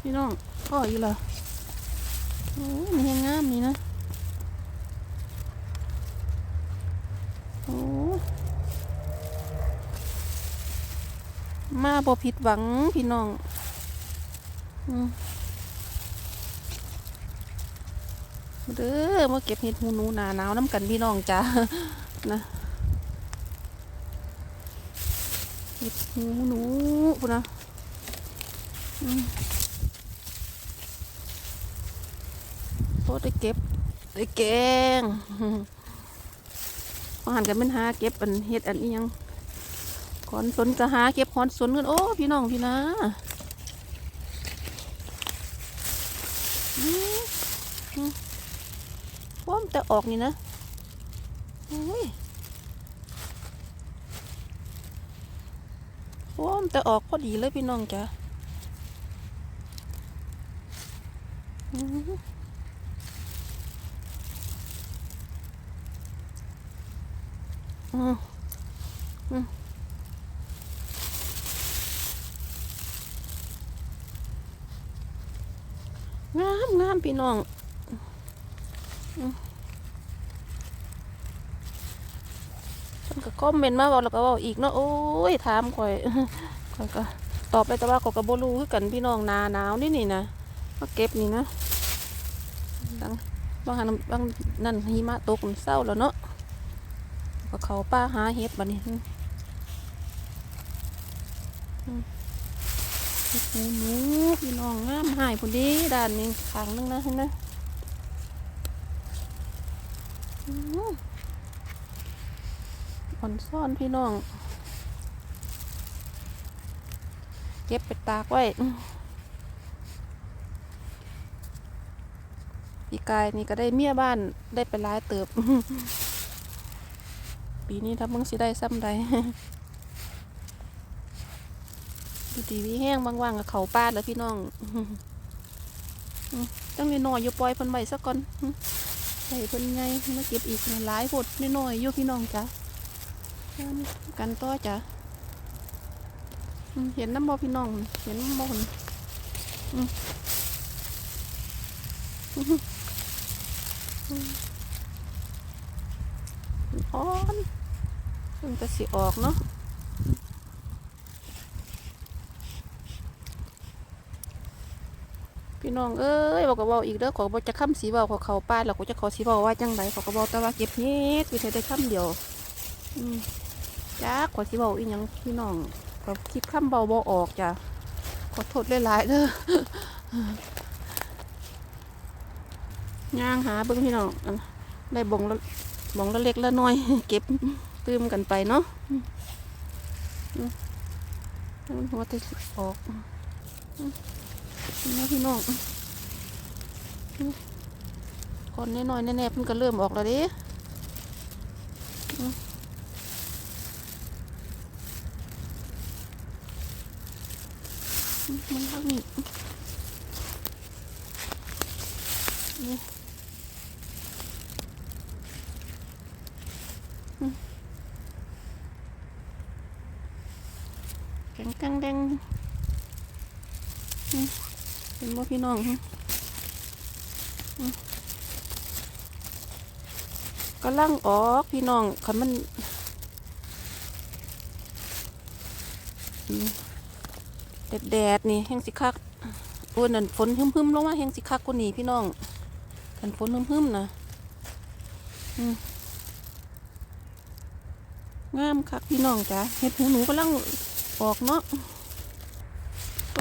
พี่น้องพ่ออยู่เหรอโอ้มันยังงามนี่นะ โอ้มาบ่ผิดหวังพี่น้อง อืมมาเด้อมาเก็บเห็ดหูหนูหนาหนาวน้ำกันพี่น้องจ้านะเห็ดหูหนูพุ่นนะอืมโอ้ ได้เก็บได้แกงพอหันกันเป็นหาเก็บอันเห็ดอันนี้ยังขอนสนก็หาเก็บขอนสนกันโอ้พี่น้องพี่นะอืมอืมแต่ออกนี่นะโอ้ยว่ามันแต่ออกพอดีเลยพี่น้องจ้ะอืมอืมอืม งามงามพี่น้องอืมเพิ่นก็คอมเมนต์มาบอกแล้วก็บอกอีกเนาะโอ้ยถามข่อยข่อยก็ตอบไปแต่ว่าข่อยก็บ่รู้คือกันพี่น้องหนาหนาวนี่นี่นะมาเก็บนี่นะดังบางหันบางนั่นหิมะตกมันเศร้าแล้วเนาะ ก็เขาป้าหาเห็ดบัดนี้เฮ็ดหนูหนูพี่น้องงามหายพุ่นดีด้านนึงข้างหนึงนะเห็นนะอ่อนซ่อนพี่น้องเก็บไปตากไว้อืมปีกายนี่ก็ได้เมียบ้านได้ไปหลายเติบ ปีนี้ถ้ามึงสิได้ซ้ำใดดีดีวิแห้งว่างๆกับเขาป้าแล้วพี่น้องอืมจังน้อยอยู่ปล่อยเพิ่นไว้ซะก่อนใส่เพิ่นไงมาเก็บอีกหลายพดน้อยๆอยู่พี่น้องจ้ะกันต่อจ้ะเห็นน้ำบ่พี่น้อง เห็นน้ำบ่นอืม อืมอืมอ่อนเพิ่งจะสิออกเนาะพี่น้องเอ้ยบอกกับว่าอีกเด้อขอบอกจะค้ำสีเบาขอเขาป้าแล้วก็จะขอสีเบาว่าจังไรขอกระบอกแต่ว่าเก็บเฮ็ดวิธีได้ค้ำเดียวจ้าขอสีเบาอีกยังพี่น้องขอคิดค้ำเบาบ่ออกจ้ะขอโทษหลายๆเด้อย่างหาเบิ้งพี่น้องได้บ่งละบ่งละเล็กละน้อย เก็บตื้มกันไปเนาะมันหัวที่ออกอืมนี่พี่น้องคนน้อยๆแน่ๆเพิ่นก็เริ่มออกแล้วดิมันเท่านี้นี่อืมแข็งกังแดงอืมเห็นบ่ พี่น้องหึกำลังออกพี่น้องคันมันแดดแดดนี่แห้งสิคักโอ้ยนั่นฝนหึมๆลงมาแห้งสิคักกว่านี้พี่น้องคันฝนหึมๆนะงามคักพี่น้องจ้ะเห็ดหูหนูกำลังออกเนาะ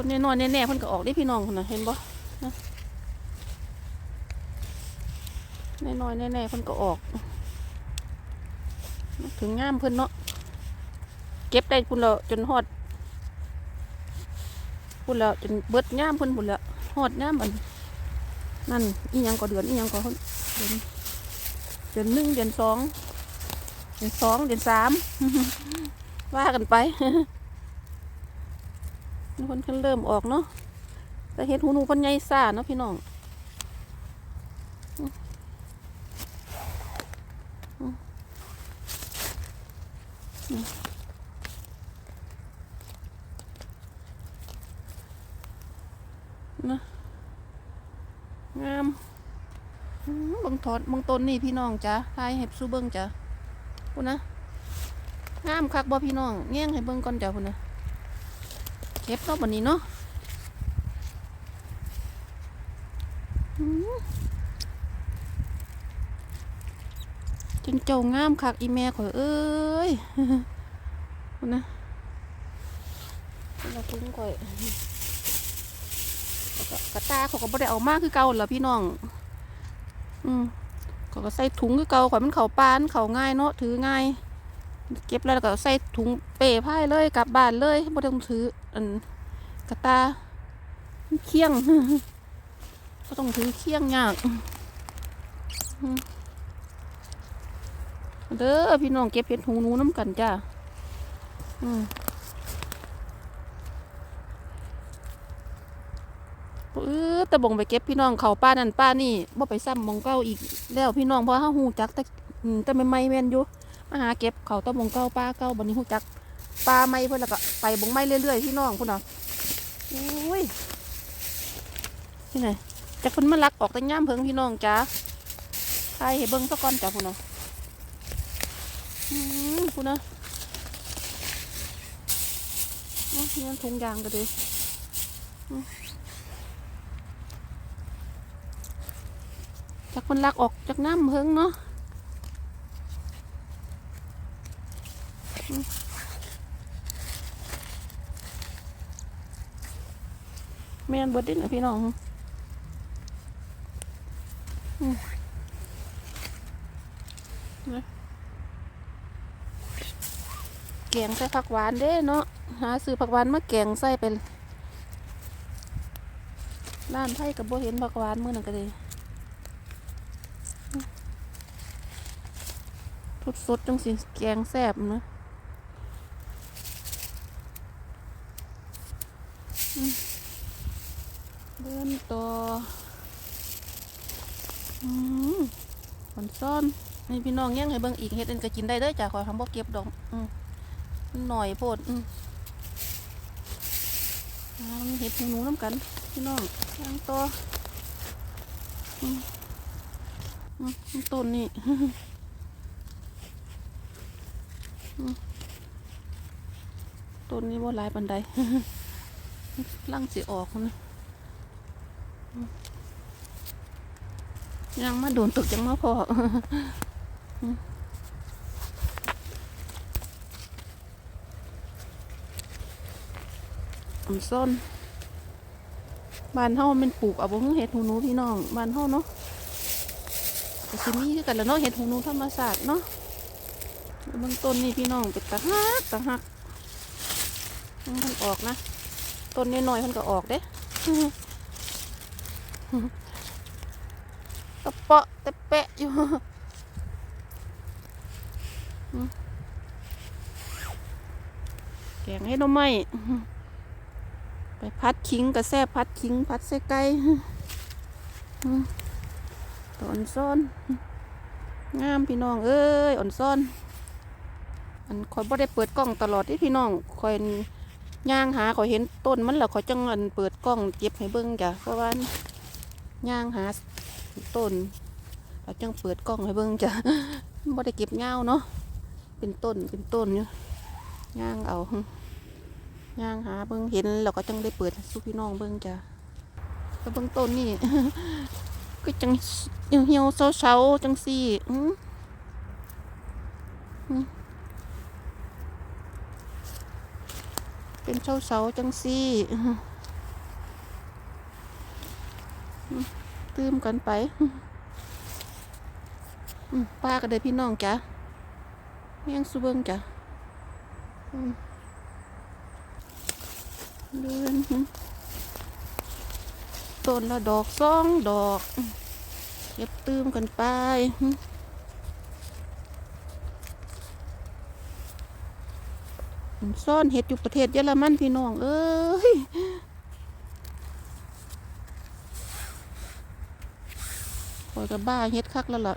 ต้นน้อยๆแน่ๆเพิ่นก็ออกได้พี่น้องพุ่นนะเห็นบ่นะน้อยๆแน่ๆเพิ่นก็ออก ถึงงามเพิ่นเนาะเก็บได้พุ่นแล้วจนฮอดพุ่นแล้วจนเบิดงามเพิ่นพุ่นแล้วฮอดงามอันนั่นอีหยังก็เดือนอีหยังก็เพิ่นเดือนเดือนหนึ่งเดือนสองเดือนสองเดือนสามว่ากันไป เพิ่นเพิ่นเริ่มออกเนาะแต่เห็ดหูหนูพิ่นใหญ่ซ่าเนาะพี่น้องนะงามมเบางทอดบางต้นนี่พี่น้องจ้ะทายให้สู้เบิ่งจ้ะพุ่นะงามคักบ่พี่น้องแง่งให้เบิ่งก่อนจ้ะพุ่นนะ เก็บเนาะบัดนี้เนาะจนเจ้างามคักอีแม่ข่อยเอ้ยพุ่นะพุ่นละทุ่งข่อยกระตาเขาก็บ่ได้เอามากคือเก่าแล้วพี่น้อง อืมเขาก็ใส่ถุงคือเก่าข่อยมันเขาปานเขาง่ายเนาะถือง่าย เก็บแล้วก็ใส่ถุงเป้พายเลยกลับบ้านเลยบ่ต้องถือ อันกระตาเคียง ก็ต้องถือเคียงยากเด้อพี่น้องเก็บเห็ดหูนูน้ำกันจ้าเออต่บงไปเก็บพี่น้องเขาป้านั่นป้านี่บ่ไปซ้ำมองเก้าอีกแล้วพี่น้องเพราะเฮาฮู้จักแต่แต่ไม่ไม่แม่นอยู่มาหาเก็บเขาตะบงเก้าป้าเก้าบัดนี้ฮู้จัก ปลาไม่เพิ่นแล้วก็ไปบงไม้เรื่อยๆพี่น้องพุ่นน่ะอุ้ยนี่ไหนจักพิ่นมาลักออกแต่ย่ามเพิงพี่น้องจ้าใครให้เบิ่งซะก่อนจ้าพุ่นน่ะอืมพุ่นน่ะอ้ยนี่มันถุงยางก็ดีจากคนลักออกจากน้ำเพิงเนาะอืมแม่นบดดินะพี่น้องแกงใส่ผักหวานเด้เนาะหาซื้อผักหวานมาแกงใส่เป็นร้านไทยกับโบเห็นผักหวานมื้อนั้นก็เลยทุดสดจังสิแกงแซ่บนะอืมเดินต่ออืมผนซ่อนนี่ พี่น้องยังให้เบิ่งอีกเฮ็ดอ็นก็กินได้เด้อจ้ะขอยทำบ่เก็บดอกอืมหน่อยโพดอืมอ่าเฮ็ดหนูน้ำกัน พี่น้องย่างต่ออืมอืมต้นนี่ต้นนี้ว่าหลายปันไดลังสิออกนะยังมาโดนตกจังมาพอ อันซ่นบ้านเฮามันปลูกเอาบ่ฮู้เห็ดหูหนูพี่น้องบ้านเฮาเนาะก็สิมีคือกันแล้วเนาะเห็ดหูหนูธรรมศาสตร์เนาะเบื้องต้นนี่พี่น้องเป็นตะฮักตะฮักมันออกนะต้นน้อยๆมันก็ออกเด้ตะเปาะตะแปะอยู่ แกงให้น้ำไม้ไปพัดขิงกระแซบพัดขิง พัดใส่ไก่ตอนซ่อน งามพี่น้องเอ้ยอ่อนซ่อน อันคอยบ่ได้เปิดกล้องตลอดที่พี่น้องคอยย่างหาคอยเห็นต้นมันแล้วคอยจังอันเปิดกล้องเก็บให้เบิ่งจ้ะเพราะว่าย่างหาต้นแล้วจังเปิดกล้องให้เบิ่งจ้ะบ่ได้เก็บเงาเนาะ เป็นต้นเป็นต้นอยู่ย่างเอาย่างหาเบิ่งเห็นแล้วก็จังได้เปิดสู้พี่น้องเบิ่งจ้ะแล้วเบิ่งต้นนี่ก็จังเหี่ยวๆเศร้าๆจังซี่อือเป็นเสาเสาจังซี่ตื้มกันไปป้าก็ได้พี่น้องจ้ะ ยงสุเบิงจ้ะเดินต้นละดอกสองดอกเก็บตื้มกันไปซ่อนเห็ดอยู่ประเทศเยอรมันพี่น้อง เอ้ยข่อยกับบ้าเฮ็ดคักแล้วล่ะ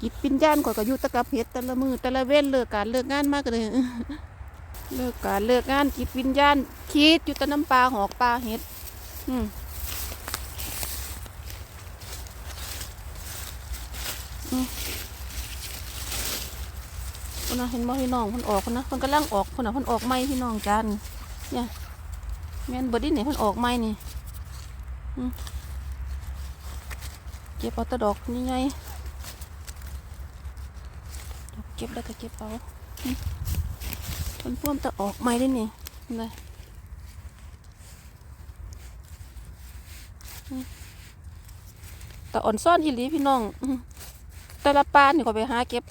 จิตปิญญาณข่อยก็อยู่ตะกับเฮ็ดแต่ละมือแต่ละเว้นเลิกการเลิกงานมากเลยเลิกการเลิกงานจิตวิญญาณคิดอยู่แตะน้ำปลาหอกปลาเห็ดอืมอืมคนนะเห็นบ่พี่น้องคนออกคนนะคนกำลังออกคนน่ะคนออกไม้พี่น้องกันเนี่ยแม่นเบิดดิเนี่ยคนออกไม้นี่อืมเก็บเอาตะดอกนี่ไง เก็บแล้วก็เก็บเอามคนพ่วมแตะออกไม้ได้นี่นะแต่อ่อนซ่อนอีหลีพี่น้องแต่ละปานนี่ก็ไปหาเก็บ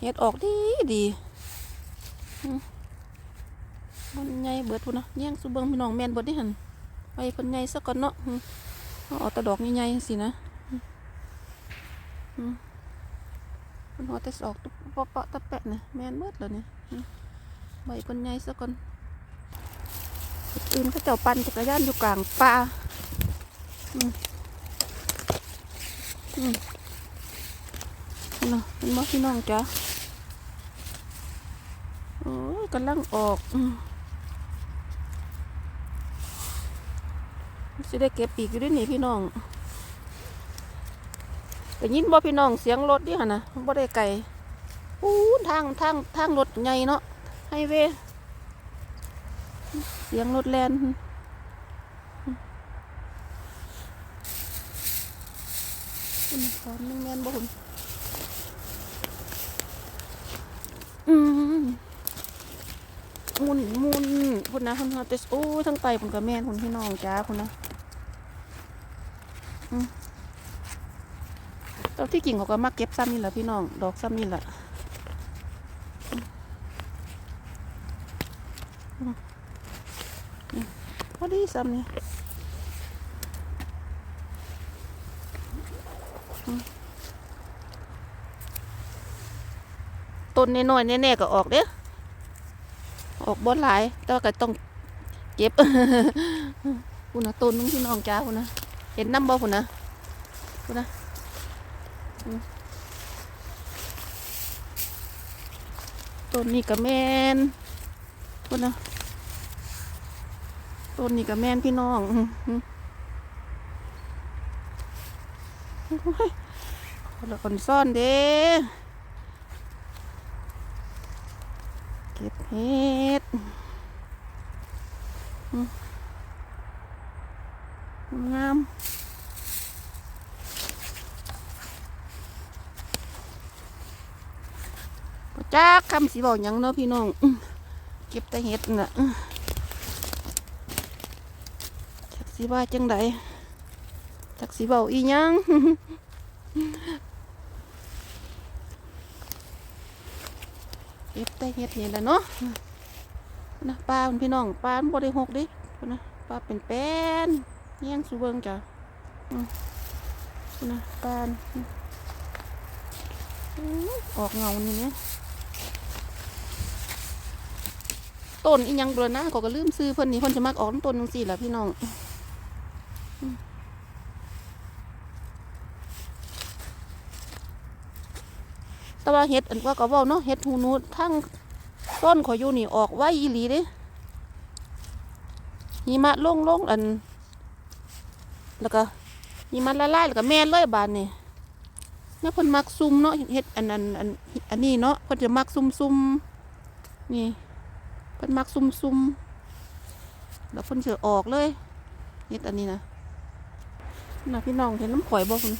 เฮ็ดออกดีดีมันใหญ่เบิดพุ่นนะแย่งสุเบิงพี่น้องแมนเบิดนี่หันไปเพิ่นใหญ่ซะก่อนเนาะอ๋อเอาเอาแต่ดอกใหญ่ๆสินะ อื้ออื้อเพิ่นหัวแต่ออกตุ๊บปะปะตะแปะนะแม่นเบิดแล้วเนี่ยใบเพิ่นใหญ่ซะก่อนอื่นเขาเจ้าปั่นจักรยานอยู่กลางป่าอืมอืมน่ะเป็นบ่พี่น้องจ้ะโอ้ยกำลังออกอืมสิได้เก็บปีกอยู่ด้วยนี่พี่น้อง แต่ยินบ่พี่น้องเสียงรถดิฮะนะบ่ได้ไกลอู้ทางทางทางรถใหญ่เนาะไฮเวย์เสียงรถแลนอุ่นขอนึงแมนบ่หุ่นอืมมุนมุนพุ่นะพุ่นฮะเตสโอ้ทั้งไตพุ่นกับแม่นพุ่นพี่น้องจ้าพุ่นนะอืม ตอนที่กิ่งเขาก็มาเก็บซ้ำนี่แหละพี่น้อง ดอกซ้ำนี่แหละพอดีซ้ำนี่ต้นน้อยๆแน่ๆก็ออกเด้อออกบ่หลาย แต่ว่าก็ต้องเก็บคุณนะต้นนึงพี่น้องจ้าคุณนะเห็นน้ำบ่คุณนะคุณนะ ต้นนี้ก็แมนคุณนะต้นนี่กับแม่นพี่น้องหือโอ้ยคนละคนซ่อนเด้เก็บเห็ดอื้องามบ่จัก คำสีบอกยังเนาะพี่น้องเก็บแต่เห็ดน่ะจักสิว่าจังไดจักสิเบาอีหยังเก็บแต่เฮ็ดนี่แหละเนาะนะปลาพี่น้องปลาบ่ได้หกดิพุ่นนะปลาเป็นแป้นแย่งสูเบิงจ้ะอืมพุ่นนะปลาอืมอื้อออกเงานี่เนี่ย ต้นอีหยังบลอนะเขาก็ลืมซื้อเพิ่นนี่เพิ่นจะมักออกต้นจังซี่แหละพี่น้องแต่ว่าเห็ดอันว่าก็ว้าเนาะเห็ดหูนูทั้งต้นขอยอยู่นี่ออกไว้อีหลีเด้หิมะลงลงอัน แล้วก็หิมะละลายแล้วก็แม่เลยบานนี่เนี่ยเพิ่นมักซุ่มเนาะเห็ดอันอันอันอันนี้เนาะเพิ่นจะมักซุ่มซุ่มนี่ พิ่นมักซุ่มซุ่มแล้วเพิ่นจะออกเลยเห็ดอันนี้นะน่ะพี่น้องเห็นน้ำข่อยบ่คุณ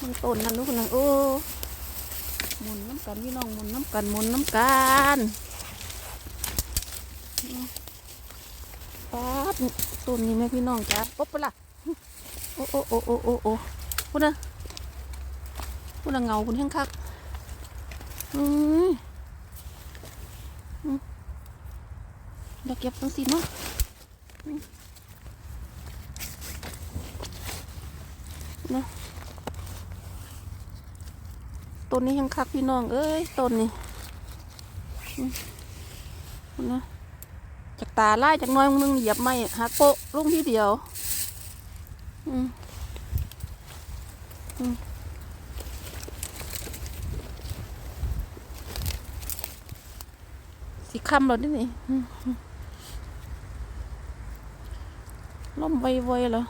มันต้นนั่นลูกนั่นโอ้หมุนน้ำกันพี่น้องหมุนน้ำกันหมุนน้ำกันป๊าดต้นนี้แม่พี่น้องจ้าปุ๊บปะล่ะโอ้โอ้โอ้โอ้โอ้โอ้พูดนะพูดนะเงาคุณแห้งคักอืมอืม เดี๋ยวเก็บตั้งสิเนาะอืมเนะต้นนี้ยังคักพี่น้องเอ้ยต้นนี้นะจากตาไล่จากน้อยมึงเหยียบไม่หักโปะลงที่เดียว อืมอืมสิค่ำแล้วนี่นี่อืม ล่มไวๆเหรอ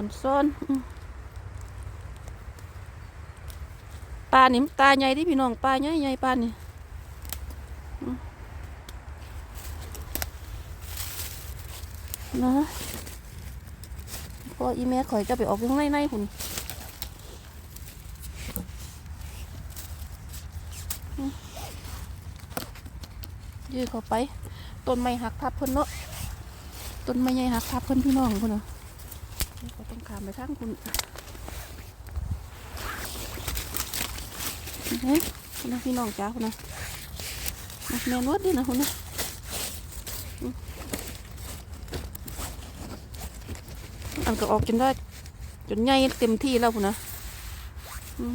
อนซ้อนปลานี่มันตาใหญ่ที่พี่น้องปลาใหญ่ใหญ่ปลานี่นะพออีแม่ข่อยจะไปออกข้างในในๆคุณอืมยืดเข้าไป ต้นไม้หักทับเพิ่นเนาะต้นไม้ใหญ่หักทับเพิ่นพี่น้องคุณเนาะก็ต้องขามไปทางคุณเฮ้ยคุณพี่น้องจ้าคุณนะนะแม่นวดดินะคุณนะอันก็ออกจนได้จนใหญ่เต็มที่แล้วคุณนะอืม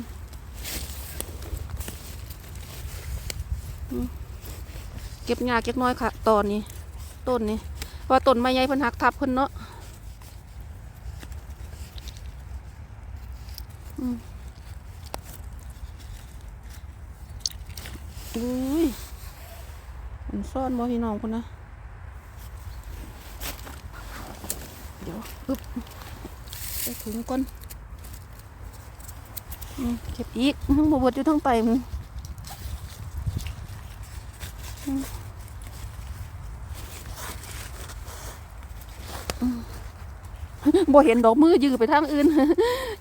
อืม เก็บหญ้าเก็บน้อยค่ะตอนนี้ ต้นนี้ว่าต้นไม้ใหญ่เพิ่นหักทับเพิ่นเนาะอืมอุ้ยมันซ่อนบ่พี่น้องคุณนะ เดี๋ยวปึ๊บไปถึงก่อนอืมเก็บอีกอื้อบ่เบดอยู่ทั้งไตมึง บ่เห็นดอกมือยือไปทางอื่น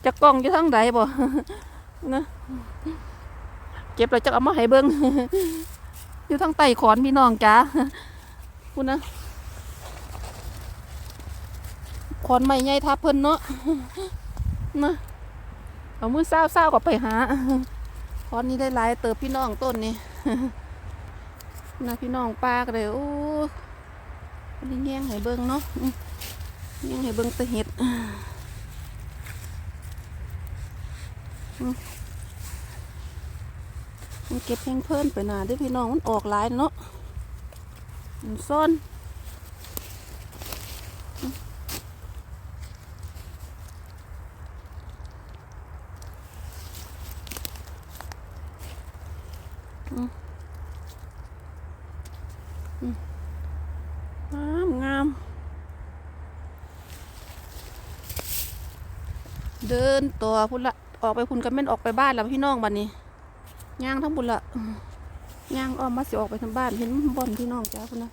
จะกล้องอยู่ทางใดบ่นะเก็บแล้วจะเอามาให้เบิ่งอยู่ทางใต้ขอนพี่น้องจ้าคุณนะขอนใหม่ใหญ่ทับเพิ่นเนาะนะเอามือเศร้าเศร้าๆก็ไปหาขอนนี้ได้หลายเติบพี่น้องต้นนี่ นะพี่น้องปลาก็เลยโอ้อันนี้แย่งให้เบิ้งเนาะแย่งให้เบิ้งตะเห็ดมันเก็บแห้งเพิ่นไปนานด้วยพี่น้องมันออกหลายเนาะมันซ่อนอืมอืมงามงาม เดิน ตัวพุ่นละออกไปพุ่นกันแม่นออกไปบ้านแล้วพี่น้องบัดนี้ย่างทั้งบุญละย่างอ้อมมาสิออกไปทางบ้านเห็นบ่อนพี่น้องจ้าคุณนะ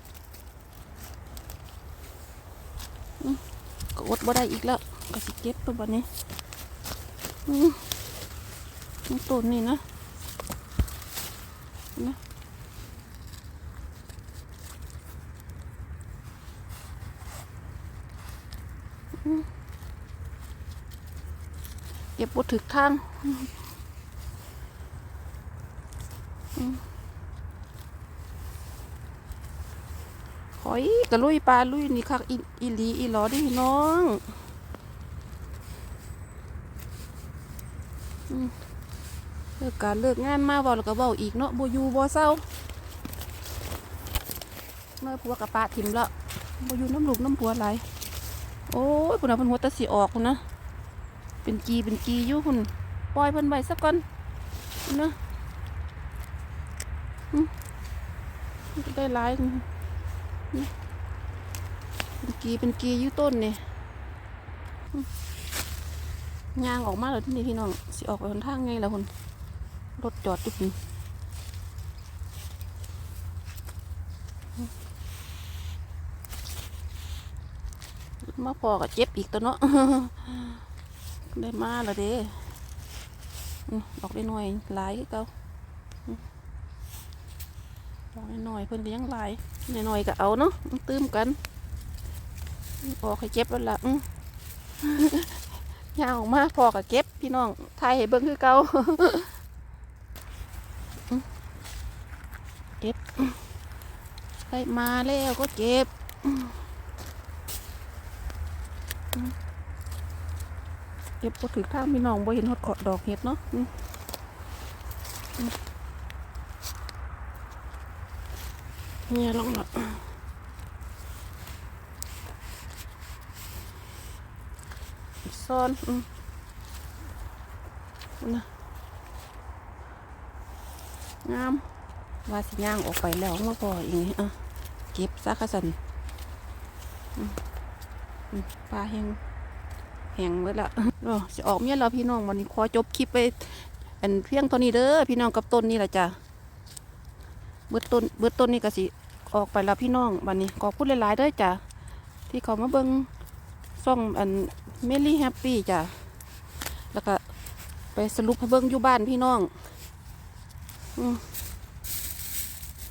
ก็อดบ่ได้อีกแล้วก็สิเก็บตัวบัดนี้อืมนี่ต้นนี่นะนะอืม ก็บบถึกทางหอยกระลุยปลาลุยนี่คักอีหลีอีหลอดิพี่น้องเลิกการเลิกงานมาเว้าแล้วก็เว้าอีกเนาะบอยู่บ่เศร้าเมื่อผัวกับปลาถิ่มล้วบ่อยูน้ำหลูกน้ำผัวไหลายโอ้ยพุ่นน่ะเพิ่นหัวตะสิออกพุ่นนะ เป็นกีเป็นกีอยู่พุ่นปล่อยเพิ่นไว้สักก่อนพุ่นนะได้หลายเป็นกีเป็นกีอยู่ต้นนี่ยางออกมาแล้วที่นี่พี่น้องสิออกไปหนทางไงล่ะคุณรถจอดอยู่นี่มาพอกับเจ็บอีกตัวเนาะ ได้มาแล้วเด้ออกได้หน่อยหลายคือเก่าออกได้หน่อยเพิ่นก็ยังหลายหน่อยๆก็เอาเนาะตื้มกัน ออกให้เก็บแล้วล่ะยางออกมาพอกับเก็บพี่น้องถ่ายให้เบิ่งคือเก่าเก็บได้มาแล้วก็เก็บอื้อ เก็บพอถึงทางพี่น้องบ่เห็นหดเกาะดอกเห็ดเนาะเนี่ยลองละซ่อนอืมนะงามว่าสิย่างออกไปแล้วมาพออีกนี่อะเก็บซะค่ะสันปลาแห้ง ห้งหมดละโอ้จะออกเมียแล้วพี่น้องวันนี้ขอจบคลิปไปอันเพียงเท่านี้เด้อพี่น้องกับต้นนี่แหละจ้ะเบิดต้นเบิดต้นนี่ก็สิออกไปแล้วพี่น้องวันนี้ขอบคุณหลายๆเด้อจ้ะที่เขามาเบิ่งซ่องอันเมลี่แฮปปี้จ้ะแล้วก็ไปสรุปให้เบิ่งอยู่บ้านพี่น้อง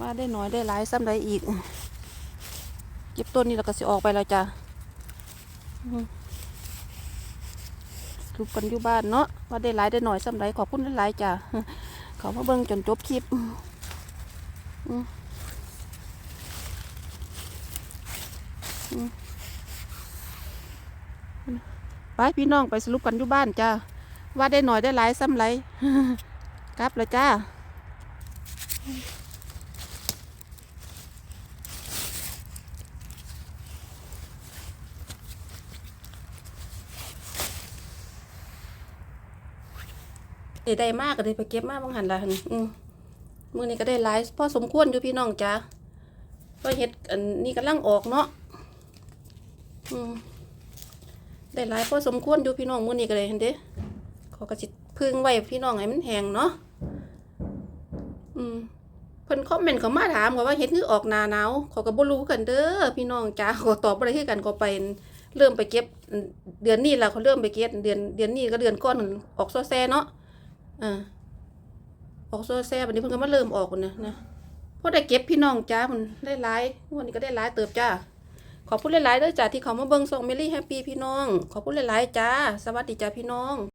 ว่าได้น้อยได้หลายซ้ำใดอีกเก็บต้นนี่แล้วก็สิออกไปแล้วจ้ะ อืมสรุปกันอยู่บ้านเนาะว่าได้หลายได้หน่อยซ้ำใดขอบคุณหลายจ้ะเขามาเบิ่งจนจบคลิปไปพี่น้องไปสรุปกันอยู่บ้านจ้าว่าได้หน่อยได้หลายซ้ำไรกลับแล้วจ้า เดี๋ยวได้มากก็ได้ไปเก็บมากบางหันละหันอืมมือนี้ก็ได้หลายพอสมควรอยู่พี่น้องจ้าก็เฮ็ดอันนี้กำลังออกเนาะอืมได้หลายพอสมควรอยู่พี่น้องมือนี้ก็เลยเห็นเด้ขอกระสิพึ่งไว้พี่น้องให้มันแห้งเนาะอืมเพิ่นคอมเมนต์เขามาถามว่าเฮ็ดคือออกหนาหนาวเขาก็บ่รู้กันเด้อพี่น้องจ้าขาตอบบ่ได้คือกันก็ไปเริ่มไปเก็บเดือนนี้ล่ะเขาเริ่มไปเก็บเดือนเดือนนี้ก็เดือนก่อนออกซอแซเนาะ อ่าออกโซแซ่บันนี้เพิ่นก็มาเริ่มออกนะนะพอได้เก็บพี่น้องจ้ามันได้หลายวันนี้ก็ได้หลายเติบจ้าขอพูดหลายๆเด้อจ้าที่เขามาเบิ่งส่งเมลี่แฮปปี้พี่น้อง ขอพูดหลายๆจ้า สวัสดีจ้าพี่น้อง